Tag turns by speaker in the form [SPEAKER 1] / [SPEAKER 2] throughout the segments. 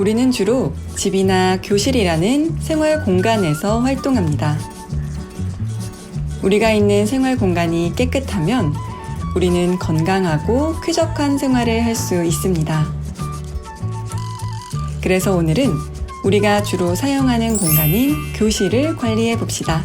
[SPEAKER 1] 우리는 주로 집이나 교실이라는 생활 공간에서 활동합니다. 우리가 있는 생활 공간이 깨끗하면 우리는 건강하고 쾌적한 생활을 할 수 있습니다. 그래서 오늘은 우리가 주로 사용하는 공간인 교실을 관리해 봅시다.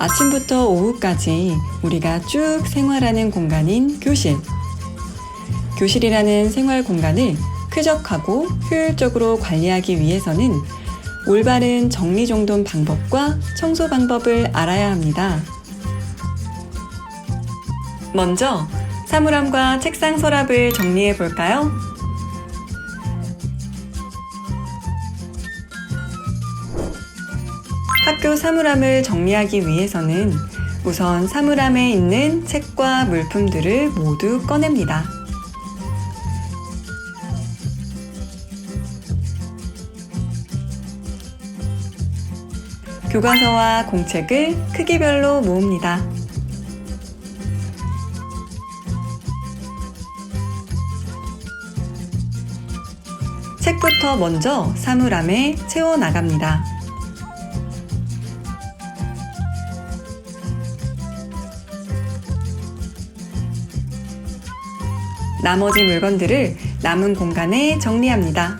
[SPEAKER 1] 아침부터 오후까지 우리가 쭉 생활하는 공간인 교실. 교실이라는 생활 공간을 쾌적하고 효율적으로 관리하기 위해서는 올바른 정리정돈 방법과 청소 방법을 알아야 합니다. 먼저 사물함과 책상 서랍을 정리해 볼까요? 학교 사물함을 정리하기 위해서는 우선 사물함에 있는 책과 물품들을 모두 꺼냅니다. 교과서와 공책을 크기별로 모읍니다. 책부터 먼저 사물함에 채워 나갑니다. 나머지 물건들을 남은 공간에 정리합니다.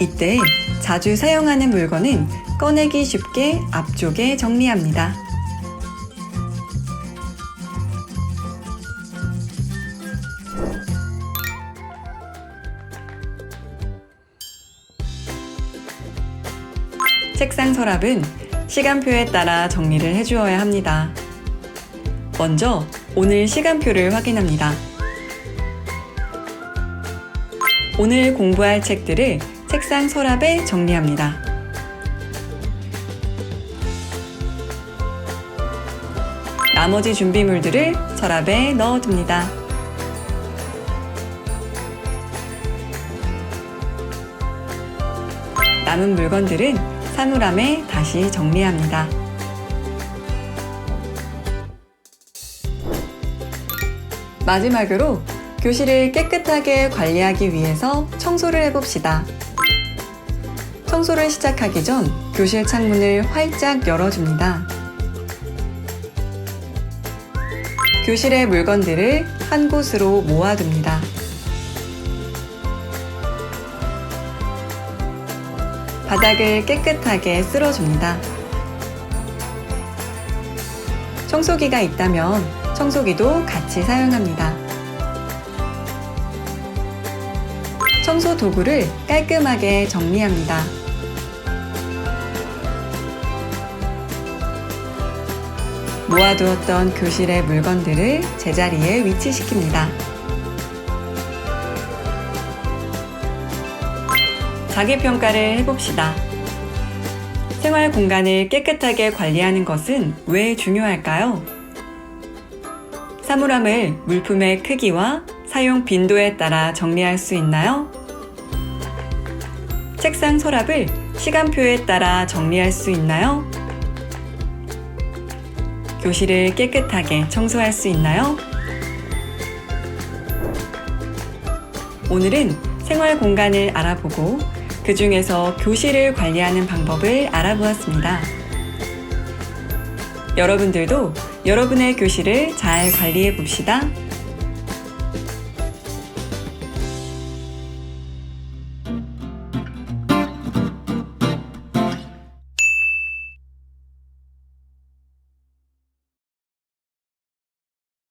[SPEAKER 1] 이때 자주 사용하는 물건은 꺼내기 쉽게 앞쪽에 정리합니다. 책상 서랍은 시간표에 따라 정리를 해주어야 합니다. 먼저 오늘 시간표를 확인합니다. 오늘 공부할 책들을 책상 서랍에 정리합니다. 나머지 준비물들을 서랍에 넣어둡니다. 남은 물건들은 사물함에 다시 정리합니다. 마지막으로 교실을 깨끗하게 관리하기 위해서 청소를 해봅시다. 청소를 시작하기 전 교실 창문을 활짝 열어줍니다. 교실의 물건들을 한 곳으로 모아둡니다. 바닥을 깨끗하게 쓸어줍니다. 청소기가 있다면 청소기도 같이 사용합니다. 청소 도구를 깔끔하게 정리합니다. 모아두었던 교실의 물건들을 제자리에 위치시킵니다. 자기평가를 해봅시다. 생활 공간을 깨끗하게 관리하는 것은 왜 중요할까요? 사물함을 물품의 크기와 사용 빈도에 따라 정리할 수 있나요? 책상 서랍을 시간표에 따라 정리할 수 있나요? 교실을 깨끗하게 청소할 수 있나요? 오늘은 생활 공간을 알아보고 그 중에서 교실을 관리하는 방법을 알아보았습니다. 여러분들도 여러분의 교실을 잘 관리해 봅시다.